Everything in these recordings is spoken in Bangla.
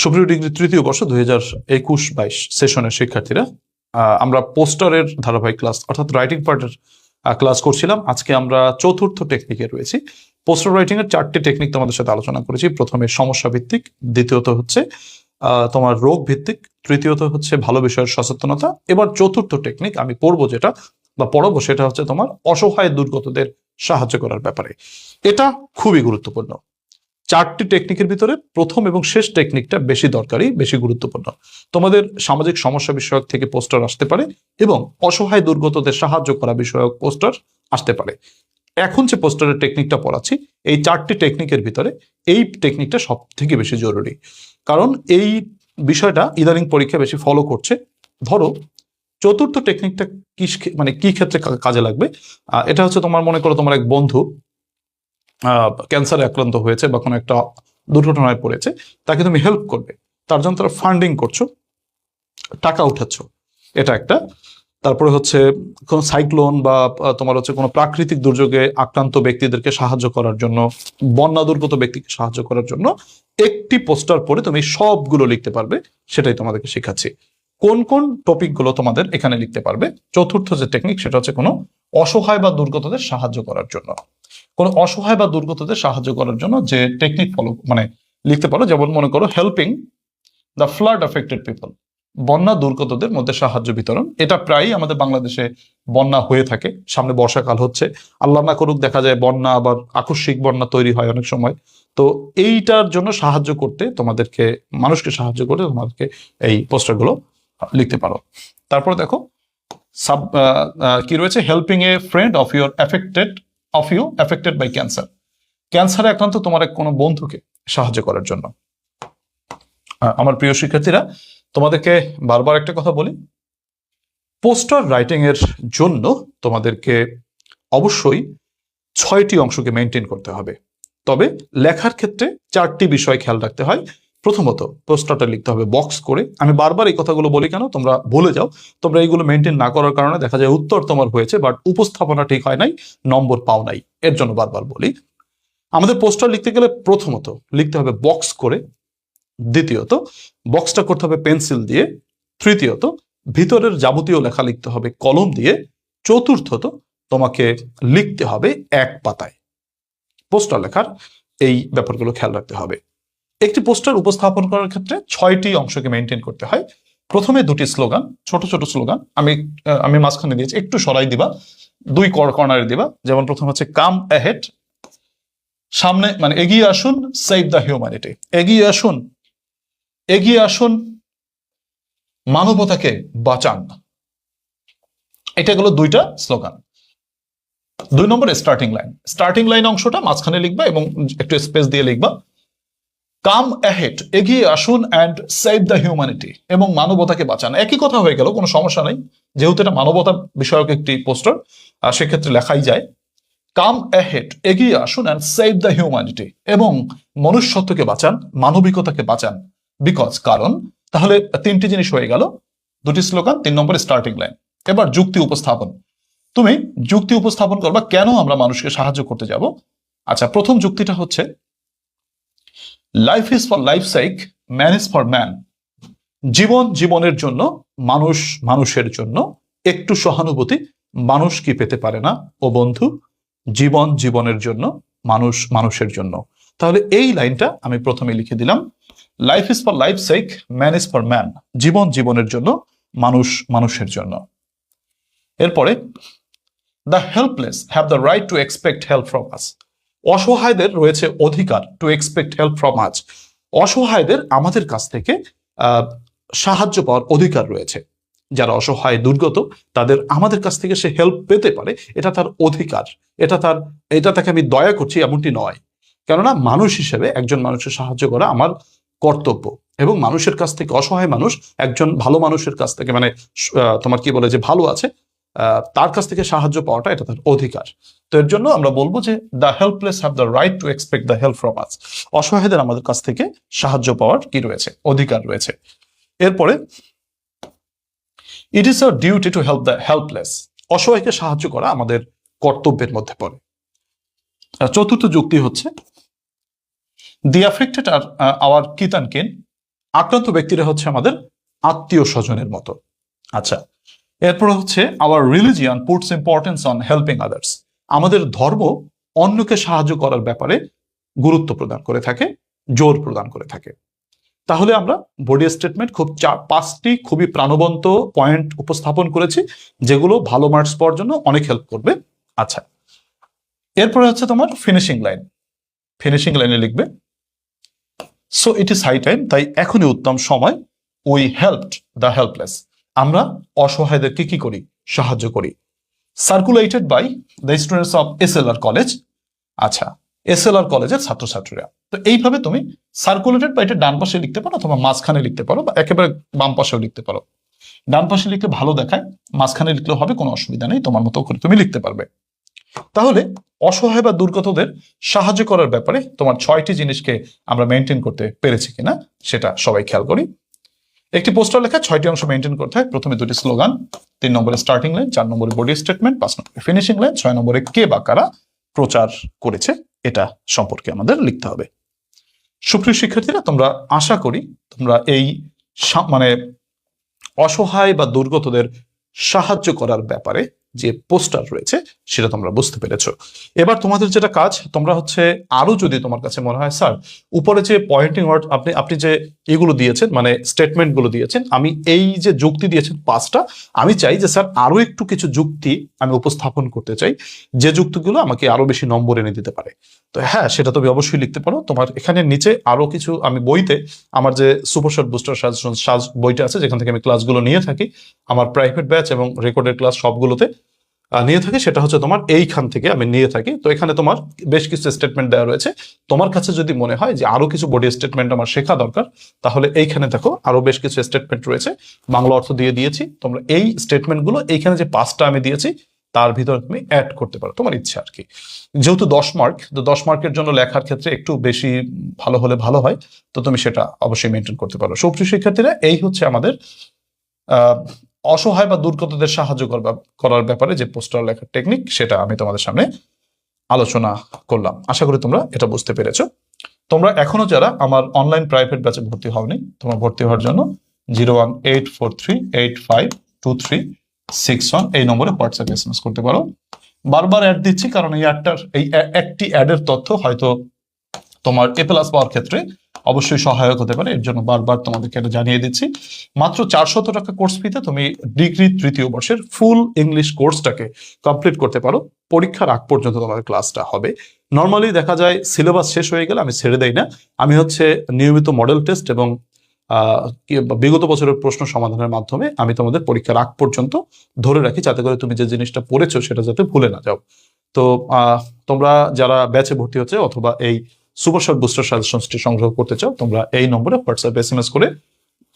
সুপ্রিয় ডিগ্রি তৃতীয় বর্ষ দুই হাজার একুশ বাইশ সেশনের শিক্ষার্থীরা আমরা পোস্টারের ধারাবাহিক ক্লাস অর্থাৎ রাইটিং পার্টের ক্লাস করছিলাম। আজকে আমরা চতুর্থ টেকনিকে রয়েছি। পোস্টার রাইটিং এর চারটি টেকনিক তোমাদের সাথে আলোচনা করেছি। প্রথমে সমস্যা ভিত্তিক, দ্বিতীয়ত হচ্ছে তোমার রোগ ভিত্তিক, তৃতীয়ত হচ্ছে ভালো বিষয়ের সচেতনতা, এবার চতুর্থ টেকনিক আমি পড়ব যেটা, বা পড়ব সেটা হচ্ছে তোমার অসহায় দুর্গতদের সাহায্য করার ব্যাপারে। এটা খুবই গুরুত্বপূর্ণ। চারটি টেকনিকের ভিতরে প্রথম এবং শেষ টেকনিকটা বেশি দরকারি, বেশি গুরুত্বপূর্ণ। তোমাদের সামাজিক সমস্যা বিষয়ক থেকে পোস্টার আসতে পারে এবং অসহায় দুর্গতদের সাহায্য করা বিষয়ক পোস্টার আসতে পারে। এখন যে পোস্টারের টেকনিকটা পড়াচ্ছি, এই চারটি টেকনিকের ভিতরে এই টেকনিকটা সব থেকে বেশি জরুরি। কারণ এই বিষয়টা ইদানিং পরীক্ষা বেশি ফলো করছে। ধরো, চতুর্থ টেকনিকটা কি মানে কি ক্ষেত্রে কাজে লাগবে? এটা হচ্ছে তোমার মনে করো তোমার এক বন্ধু ক্যান্সারে আক্রান্ত হয়েছে বা কোনো একটা দুর্ঘটনায় পড়েছে, তাকে তুমি হেল্প করবে। তার জন্য তারা ফান্ডিং করছ, টাকা উঠাচ্ছ। এটা একটা। তারপরে হচ্ছে কোনো সাইক্লোন বা তোমার হচ্ছে কোনো প্রাকৃতিক দুর্যোগে আক্রান্ত ব্যক্তিদেরকে সাহায্য করার জন্য, বন্যা দুর্গত ব্যক্তিকে সাহায্য করার জন্য একটি পোস্টার পড়ে তুমি সবগুলো লিখতে পারবে, সেটাই তোমাদেরকে শেখাচ্ছি। কোন কোন টপিকগুলো তোমাদের এখানে লিখতে পারবে? চতুর্থ যে টেকনিক সেটা হচ্ছে কোনো অসহায় বা দুর্গতদের সাহায্য করার জন্য। কোনো অসহায় বা দুর্গতদের সাহায্য করার জন্য যে টেকনিক ফলো মানে লিখতে পারো, যেমন মনে করো helping the flood affected people বন্যা দুর্গতদের মধ্যে সাহায্য বিতরণ, এটা প্রায়ই আমাদের বাংলাদেশে বন্যা হয়ে থাকে, সামনে বর্ষাকাল হচ্ছে। আল্লাহ না করুক দেখা যায় বন্যা আবার আকস্মিক বন্যা তৈরি হয় অনেক সময়। তো এইটার জন্য সাহায্য করতে তোমাদেরকে, মানুষকে সাহায্য করতে তোমাদেরকে এই পোস্টারগুলো লিখতে পারো। তারপর দেখো সাব কি রয়েছে? Helping a friend of your affected of you affected by cancer ক্যান্সারে আক্রান্ত তোমার এক কোনো বন্ধুকে সাহায্য করার জন্য। আমার প্রিয় শিক্ষার্থীরা, তোমাদেরকে বারবার একটা কথা বলি। পোস্টার রাইটিং এর জন্য তোমাদেরকে অবশ্যই ছয়টি অংশকে মেনটেন করতে হবে। তবে লেখার ক্ষেত্রে চারটি বিষয় খেয়াল রাখতে হয়। প্রথমত পোস্টারটা লিখতে হবে বক্স করে। আমি বারবার এই কথাগুলো বলি কেন? তোমরা বলে যাও। তোমরা এইগুলো মেনটেন না করার কারণে দেখা যায় উত্তর তোমার হয়েছে বাট উপস্থাপনা ঠিক হয় নাই, নম্বর পাও নাই। এর জন্য বারবার বলি। আমাদের পোস্টার লিখতে গেলে প্রথমত লিখতে হবে বক্স করে। দ্বিতীয়ত বক্সটা করতে হবে পেন্সিল দিয়ে। তৃতীয়ত, ভিতরের যাবতীয় লেখা লিখতে হবে কলম দিয়ে। চতুর্থত, তোমাকে লিখতে হবে এক পাতায়। পোস্টার লেখার এই ব্যাপারগুলো খেয়াল রাখতে হবে। একটি পোস্টার উপস্থাপন করার ক্ষেত্রে ছয়টি অংশকে মেনটেন করতে হয়। প্রথমে দুটি স্লোগান, ছোট ছোট স্লোগান। আমি আমি মাঝখানে দিয়েছি, একটু সরাই দিবা। দুই কর্নারে দিবা। যেমন প্রথম হচ্ছে কাম অ্যাহেড সামনে মানে এগিয়ে আসুন সেভ দ্য হিউম্যানিটি এগিয়ে আসুন এগিয়ে আসুন, মানবতাকে বাঁচান। এটা গেল দুইটা স্লোগান। দুই নম্বর স্টার্টিং লাইন স্টার্টিং লাইন অংশটা মাঝখানে লিখবা এবং একটু স্পেস দিয়ে লিখবা। কাম অ্যাহেড, এগিয়ে আসুন অ্যান্ড সেভ দ্য হিউম্যানিটি এবং মানবতাকে বাঁচান। একই কথা হয়ে গেল, কোনো সমস্যা নেই। যেহেতু এটা মানবতা বিষয়ক একটি পোস্টার আর সেক্ষেত্রে লেখাই যায়, কাম অ্যাহেড, এগিয়ে আসুন অ্যান্ড সেভ দ্য হিউম্যানিটি এবং মনুষ্যত্বকে বাঁচান, মানবিকতাকে বাঁচান। বিকজ, কারণ, তাহলে তিনটি জিনিস হয়ে গেল, দুটি স্লোগান, তিন নম্বর স্টার্টিং লাইন এবার যুক্তি উপস্থাপন। তুমি যুক্তি উপস্থাপন করবা, কেন আমরা মানুষকে সাহায্য করতে যাব? আচ্ছা প্রথম যুক্তিটা হচ্ছে life is for life sake man is for man জীবন জীবনের জন্য, মানুষ মানুষের জন্য, একটু সহানুভূতি মানুষ কি পেতে পারে না? ও বন্ধু, জীবন জীবনের জন্য, মানুষ মানুষের জন্য। তাহলে এই লাইনটা আমি প্রথমে লিখে দিলাম। Life is for life sake man is for man জীবন জীবনের জন্য, মানুষ মানুষের জন্য। এরপরে the helpless have the right to expect help from us অসহায়দের রয়েছে অধিকার টু এক্সপেক্ট হেল্প ফ্রম আজ অসহায়দের আমাদের কাছ থেকে সাহায্য পাওয়ার অধিকার রয়েছে। যারা অসহায়, দুর্গত, তাদের আমাদের কাছ থেকে সে হেল্প পেতে পারে। এটা তার অধিকার। এটা তার, এটা তাকে আমি দয়া করছি এমনটি নয়। কেননা মানুষ হিসেবে একজন মানুষের সাহায্য করা আমার কর্তব্য। এবং মানুষের কাছ থেকে, অসহায় মানুষ একজন ভালো মানুষের কাছ থেকে মানে তোমার কি বলে যে ভালো আছে তার কাছ থেকে সাহায্য পাওয়াটা এটা তার অধিকার। তো এর জন্য আমরা বলব যে the helpless have the right to expect the help from us অসহায়দের আমাদের কাছ থেকে সাহায্য পাওয়ার কি রয়েছে? অধিকার রয়েছে। এরপরে it is a duty to help the helpless অসহায়কে সাহায্য করা আমাদের কর্তব্যের মধ্যে পড়ে। চতুর্থ যুক্তি হচ্ছে the affected are our kith and kin আক্রান্ত ব্যক্তিরা হচ্ছে আমাদের আত্মীয় স্বজনের মতো। আচ্ছা এরপর হচ্ছে our religion puts importance on helping others আমাদের ধর্ম অন্যকে সাহায্য করার ব্যাপারে গুরুত্ব প্রদান করে থাকে, জোর প্রদান করে থাকে। তাহলে আমরা বডি স্টেটমেন্ট খুব চার পাঁচটি খুবই প্রাণবন্ত পয়েন্ট উপস্থাপন করেছি, যেগুলো ভালো মার্কস পাওয়ার জন্য অনেক হেল্প করবে। আচ্ছা এরপরে হচ্ছে তোমার ফিনিশিং লাইন ফিনিশিং লাইনে লিখবে so it is high time তাই এখনই উত্তম সময় উই হেল্পড দ্য হেল্পলেস আমরা অসহায়দেরকে কি করি? সাহায্য করি। Circulated by the students of S L R college আচ্ছা এস এল আর কলেজের ছাত্রছাত্রীরা। তো এইভাবে তুমি সার্কুলেটেড বা এটা ডান পাশে লিখতে পারো অথবা মাঝখানে লিখতে পারো বা একেবারে বাম পাশেও লিখতে পারো। ডান পাশে লিখলে ভালো দেখায়, মাঝখানে লিখলেও হবে, কোনো অসুবিধা নেই, তোমার মতো করে তুমি লিখতে পারবে। তাহলে অসহায় বা দুর্গতদের সাহায্য করার ব্যাপারে তোমার ছয়টি জিনিসকে আমরা মেনটেন করতে পেরেছি কিনা, সেটা সবাই খেয়াল করি। একটি পোস্টার লেখা, ছয়টি অংশ মেনটেন করতে হয়। প্রথমে দুটি স্লোগান তিন নম্বরে স্টার্টিং লাইন চার নম্বরে বডি স্টেটমেন্ট পাঁচ নম্বরে ফিনিশিং লাইন ছয় নম্বরে কে বা কারা প্রচার করেছে, এটা সম্পর্কে আমাদের লিখতে হবে। সুপ্রিয় শিক্ষার্থীরা, তোমরা আশা করি তোমরা এই মানে অসহায় বা দুর্গতদের সাহায্য করার ব্যাপারে যে পোস্টার রয়েছে, সেটা তোমরা বুঝতে পেরেছ। এবার তোমাদের যেটা কাজ, তোমরা হচ্ছে আরও যদি তোমার কাছে মনে হয়, স্যার, উপরে যে পয়েন্টিং ওয়ার্ড আপনি আপনি যে এগুলো দিয়েছেন মানে স্টেটমেন্টগুলো দিয়েছেন, আমি এই যে যুক্তি দিয়েছেন পাঁচটা, আমি চাই যে, স্যার, আরও একটু কিছু যুক্তি আমি উপস্থাপন করতে চাই। যে যুক্তিগুলো আমাকে আরও বেশি নম্বর এনে দিতে পারে। তো হ্যাঁ সেটা তুমি অবশ্যই লিখতে পারো। তোমার এখানে নিচে আরও কিছু, আমি বইতে আমার যে সুপারশট বুস্টার সাজ বইটা আছে, যেখান থেকে আমি ক্লাসগুলো নিয়ে থাকি, আমার প্রাইভেট ব্যাচ এবং রেকর্ডেড ক্লাস সবগুলোতে নিয়ে থাকি, সেটা হচ্ছে তোমার এইখান থেকে আমি নিয়ে থাকি। তো এখানে তোমার বেশ কিছু স্টেটমেন্ট দেওয়া রয়েছে। তোমার কাছে যদি মনে হয় যে আরও কিছু বডি স্টেটমেন্ট আমার শেখা দরকার, তাহলে এইখানে দেখো আরও বেশ কিছু স্টেটমেন্ট রয়েছে। বাংলা অর্থ দিয়ে দিয়েছি। তোমরা এই স্টেটমেন্টগুলো এইখানে যে পাঁচটা আমি দিয়েছি, তার ভিতরে তুমি অ্যাড করতে পারো, তোমার ইচ্ছা আর কি। যেহেতু দশ মার্ক তো দশ মার্কের জন্য লেখার ক্ষেত্রে একটু বেশি ভালো হলে ভালো হয়, তো তুমি সেটা অবশ্যই মেনটেন করতে পারো। সুপ্রিয় শিক্ষার্থীরা, এই হচ্ছে আমাদের অসহায় বা দুর্গতদের সাহায্য করার ব্যাপারে যে পোস্টার লেখার টেকনিক সেটা আমি তোমাদের সামনে আলোচনা করলাম। আশা করি তোমরা এটা বুঝতে পেরেছ। তোমরা এখনও যারা আমার অনলাইন প্রাইভেট ব্যাচে ভর্তি হওনি, তোমরা ভর্তি হওয়ার জন্য zero one eight four three eight five two three six one এই নম্বরে হোয়াটসঅ্যাপ এস এম এস করতে পারো। বারবার অ্যাড দিচ্ছি, কারণ এই অ্যাডটার এই একটি অ্যাডের তথ্য হয়তো তোমার এ প্লাস পাওয়ার ক্ষেত্রে অবশ্যই সহায়ক হতে পারে এর জন্য বারবার তোমাদেরকে এটা জানিয়ে দিচ্ছি। মাত্র চারশত টাকা কোর্স ফিতে তুমি ডিগ্রি তৃতীয় বর্ষের ফুল ইংলিশ কোর্সটাকে কমপ্লিট করতে পারো। পরীক্ষার আগ পর্যন্ত তোমাদের ক্লাসটা হবে। নর্মালি দেখা যায় সিলেবাস শেষ হয়ে গেলে আমি ছেড়ে দেই না। আমি হচ্ছে নিয়মিত মডেল টেস্ট এবং বিগত বছরের প্রশ্ন সমাধানের মাধ্যমে আমি তোমাদের পরীক্ষার আগ পর্যন্ত ধরে রাখি, যাতে করে তুমি যে জিনিসটা পড়েছো সেটা যাতে ভুলে না যাও। তো তোমরা যারা ব্যাচে ভর্তি হচ্ছে অথবা এই সুপার শর্ট বুস্টার সাজেশনসটি সংগ্রহ করতে চাও, তোমরা এই নম্বরে হোয়াটসঅ্যাপ এস এম এস করে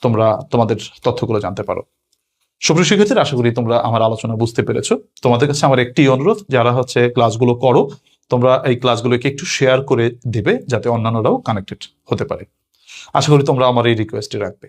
তোমরা তোমাদের তথ্যগুলো জানতে পারো। সুপ্রিয় শিক্ষার্থীরা, আশা করি তোমরা আমার আলোচনা বুঝতে পেরেছ। তোমাদের কাছে আমার একটি অনুরোধ, যারা হচ্ছে ক্লাসগুলো করো, তোমরা এই ক্লাসগুলোকে একটু শেয়ার করে দিবে, যাতে অন্যান্যরাও কানেক্টেড হতে পারে। আশা করি তোমরা আমার এই রিকোয়েস্টটি রাখবে।